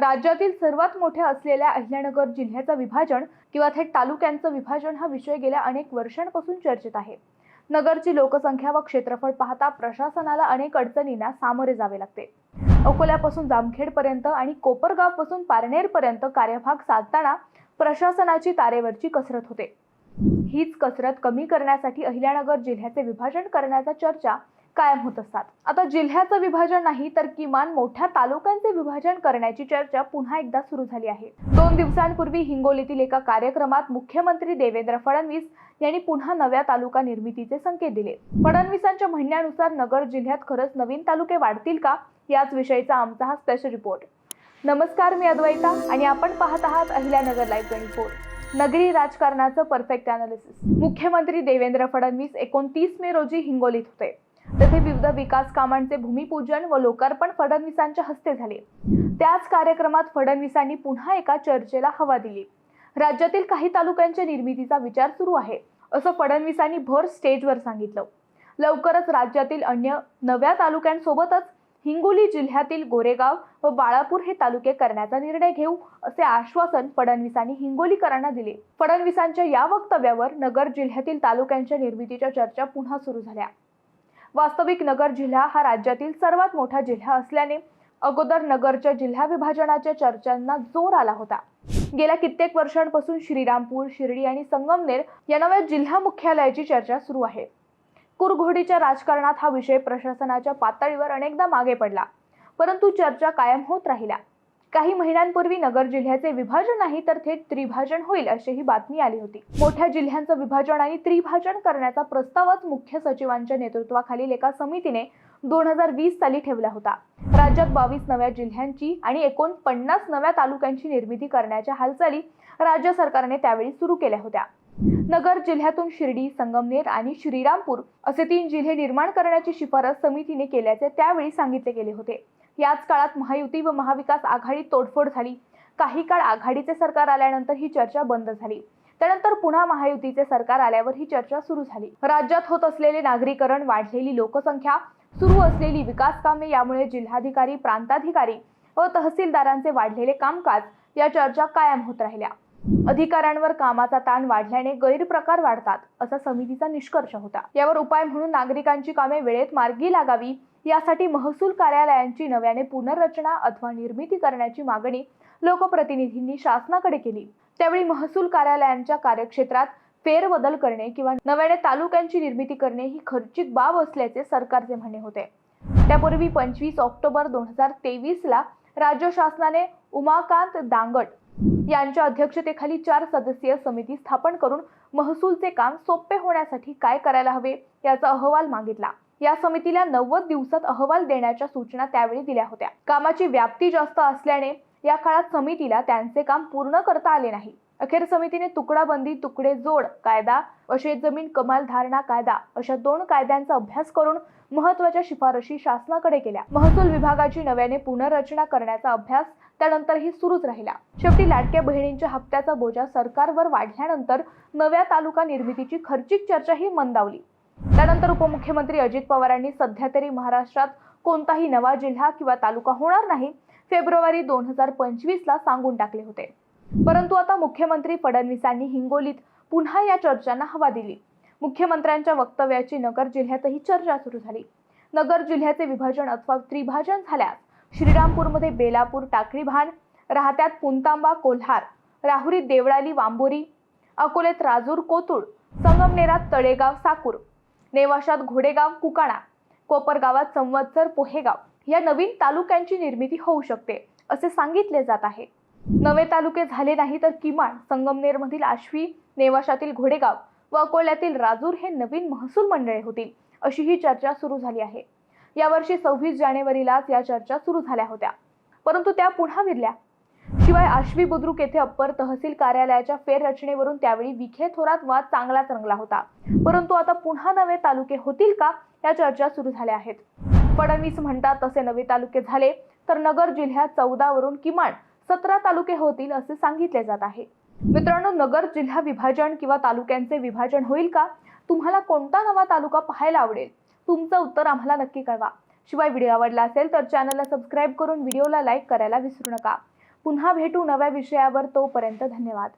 राज्यातील सर्वात मोठ्या असलेल्या अहिल्यानगर जिल्ह्याचं विभाजन किंवा थेट तालुक्यांचं विभाजन हा विषय गेल्या अनेक वर्षांपासून चर्चेत आहे. नगरची लोकसंख्या व क्षेत्रफळ पाहता प्रशासनाला अनेक अडचणींना सामोरे जावे लागते. अकोल्यापासून जामखेडपर्यंत आणि कोपरगावपासून पारनेरपर्यंत कार्यभाग साधताना प्रशासनाची तारेवरची कसरत होते. हीच कसरत कमी करण्यासाठी अहिल्यानगर जिल्ह्याचे विभाजन करण्याचा चर्चा कायम होत असतात. आता जिल्ह्याचं विभाजन नाही तर किमान मोठ्या तालुक्यांचे विभाजन करण्याची चर्चा पुन्हा एकदा सुरू झाली आहे. दोन दिवसांपूर्वी हिंगोलीतील एका कार्यक्रमात मुख्यमंत्री देवेंद्र फडणवीस यांनी पुन्हा नव्या तालुका निर्मितीचे संकेत दिले. फडणवीसांच्या म्हणण्यानुसार नगर जिल्ह्यात खरंच नवीन तालुके वाढतील का? याच विषयीचा आमचा हा स्पेशल रिपोर्ट नमस्कार मी अद्वैता आणि आपण पाहत आहात अहिल्यानगर लाईव्ह ट्वेंटी फोर नगरी राजकारणाचं परफेक्ट अनालिसिस मुख्यमंत्री देवेंद्र फडणवीस एकोणतीस मे रोजी हिंगोलीत होते. तेथे विविध विकास कामांचे भूमिपूजन व लोकार्पण फडणवीसांच्या हस्ते झाले. त्याच कार्यक्रमात फडणवीसांनी पुन्हा एका चर्चेला हवा दिली. राज्यातील काही तालुक्यांच्या निर्मितीचा विचार सुरू आहे असं फडणवीसांनी भर स्टेजवर सांगितलं. लवकरच राज्यातील अन्य नव्या तालुक्यांसोबतच हिंगोली जिल्ह्यातील गोरेगाव व बाळापूर हे तालुके करण्याचा निर्णय घेऊ असे आश्वासन फडणवीसांनी हिंगोलीकरांना दिले. फडणवीसांच्या या वक्तव्यावर नगर जिल्ह्यातील तालुक्यांच्या निर्मितीच्या चर्चा पुन्हा सुरू झाल्या. वास्तविक नगर जिल्हा हा राज्यातील सर्वात मोठा जिल्हा असल्याने अगोदर नगरच्या जिल्हा विभाजनाच्या चर्चांना जोर आला होता. गेल्या कित्येक वर्षांपासून श्रीरामपूर शिर्डी आणि संगमनेर या नव्या जिल्हा मुख्यालयाची चर्चा सुरू आहे. कुरघोडीच्या राजकारणात हा विषय प्रशासनाच्या पातळीवर अनेकदा मागे पडला परंतु चर्चा कायम होत राहिल्या. काही महिन्यांपूर्वी नगर जिल्ह्याचे विभाजन नाही तर थेट त्रिभाजन होईल अशीही बातमी आली होती. मोठ्या जिल्ह्यांचं विभाजन आणि त्रिभाजन करण्याचा प्रस्तावच मुख्य सचिवांच्या नेतृत्वाखालील एका समितीने दोन हजार वीस साली ठेवला होता. राज्यात बावीस नव्या जिल्ह्यांची आणि एकोणपन्नास नव्या तालुक्यांची निर्मिती करण्याच्या हालचाली राज्य सरकारने त्यावेळी सुरू केल्या होत्या. नगर जिल्ह्यातून शिर्डी संगमनेर आणि श्रीरामपूर असे तीन जिल्हे निर्माण करण्याची शिफारस समितीने केल्याचे त्यावेळी सांगितले गेले होते. याच काळात महायुती व महाविकास आघाडी तोडफोड झाली. काही काळ आघाडीचे सरकार आल्यानंतर ही चर्चा बंद झाली. त्यानंतर पुन्हा महायुतीचे सरकार आल्यावर ही चर्चा सुरू झाली. राज्यात होत असलेले नागरीकरण वाढलेली लोकसंख्या सुरू असलेली विकास कामे यामुळे जिल्हाधिकारी प्रांताधिकारी व तहसीलदारांचे वाढलेले कामकाज या चर्चा कायम होत राहिल्या. अधिकाऱ्यांवर कामाचा ताण वाढल्याने गैरप्रकार वाढतात असा समितीचा निष्कर्ष होता. यावर उपाय म्हणून नागरिकांची कामे वेळेत मार्गी लागावी यासाठी महसूल कार्यालयांची नव्याने पुनर्रचना अथवा निर्मिती करण्याची मागणी लोकप्रतिनिधींनी शासनाकडे केली. त्यावेळी महसूल कार्यालयांच्या कार्यक्षेत्रात फेरबदल करणे किंवा नव्याने तालुक्यांची निर्मिती करणे ही खर्चिक बाब असल्याचे सरकारचे म्हणणे होते. त्यापूर्वी पंचवीस ऑक्टोबर दोन हजार तेवीसला राज्य शासनाने उमाकांत दांगट यांच्या अध्यक्षतेखाली चार सदस्यीय समिती स्थापन करून महसूलचे काम सोपे होण्यासाठी काय करायला हवे याचा अहवाल मागितला. या समितीला नव्वद दिवसात अहवाल देण्याच्या सूचना त्यावेळी दिल्या होत्या. कामाची व्याप्ती जास्त असल्याने या काळात समितीला त्यांचे काम पूर्ण करता आले नाही. अखेर समितीने तुकडाबंदी तुकडे जोड कायदा व शेतजमीन कमाल धारणा कायदा अशा दोन कायद्यांचा अभ्यास करून महत्त्वाच्या शिफारशी शासनाकडे केल्या. महसूल विभागाची नव्याने पुनर्रचना करण्याचा अभ्यास त्यानंतरही सुरूच राहिला. शेवटी लाडक्या बहिणींच्या हप्त्याचा बोजा सरकारवर वाढल्यानंतर नव्या तालुका निर्मितीची खर्चिक चर्चाही मंदावली. त्यानंतर उपमुख्यमंत्री अजित पवारांनी सध्या तरी महाराष्ट्रात कोणताही नवा जिल्हा किंवा तालुका होणार नाही फेब्रुवारी दोन हजार पंचवीसला सांगून टाकले होते. परंतु आता मुख्यमंत्री फडणवीसांनी हिंगोलीत पुन्हा या चर्चांना हवा दिली. मुख्यमंत्र्यांच्या वक्तव्याची नगर जिल्ह्यातही चर्चा सुरू झाली. नगर जिल्ह्याचे विभाजन अथवा त्रिभाजन झाल्यास श्रीरामपूरमध्ये बेलापूर टाकळीभान राहत्यात पुंतांबा कोल्हार राहुरीत देवळाली वांबोरी अकोलेत राजूर कोतुळ संगमनेरात तळेगाव साकूर नेवाशात घोडेगाव कुकाणा कोपरगावात संवत्सर पोहेगाव या नवीन तालुक्यांची निर्मिती होऊ शकते असे सांगितले जात आहे. नवे तालुके झाले नाही तर किमान संगमनेरमधील आश्वी नेवाशातील घोडेगाव व अकोल्यातील राजूर हे नवीन महसूल मंडळे होतील अशी ही चर्चा सुरू झाली आहे. यावर्षी सव्वीस जानेवारीलाच या चर्चा सुरू झाल्या होत्या. परंतु त्या पुन्हा विरल्या. शिवाय आश्वी बुद्रुक येथे अप्पर तहसील कार्यालयाच्या फेररचनेवरून त्यावेळी विखे थोरात वाद चांगलाच रंगला होता. परंतु आता पुन्हा नवे तालुके होतील का या चर्चा सुरू झाल्या आहेत. फडणवीस म्हणतात तसे नवे तालुके झाले तर नगर जिल्ह्यात चौदावरून किमान सतरा तालुके होतील असे सांगितले जात आहे. मित्रांनो नगर जिल्हा विभाजन किंवा तालुक्यांचे विभाजन होईल का? तुम्हाला कोणता नवा तालुका पाहायला आवडेल? तुमचं उत्तर आम्हाला नक्की कळवा. शिवाय व्हिडिओ आवडला असेल तर चॅनलला सबस्क्राईब करून व्हिडिओला लाईक करायला विसरू नका. पुन्हा भेटू नव्या विषयावर तोपर्यंत धन्यवाद.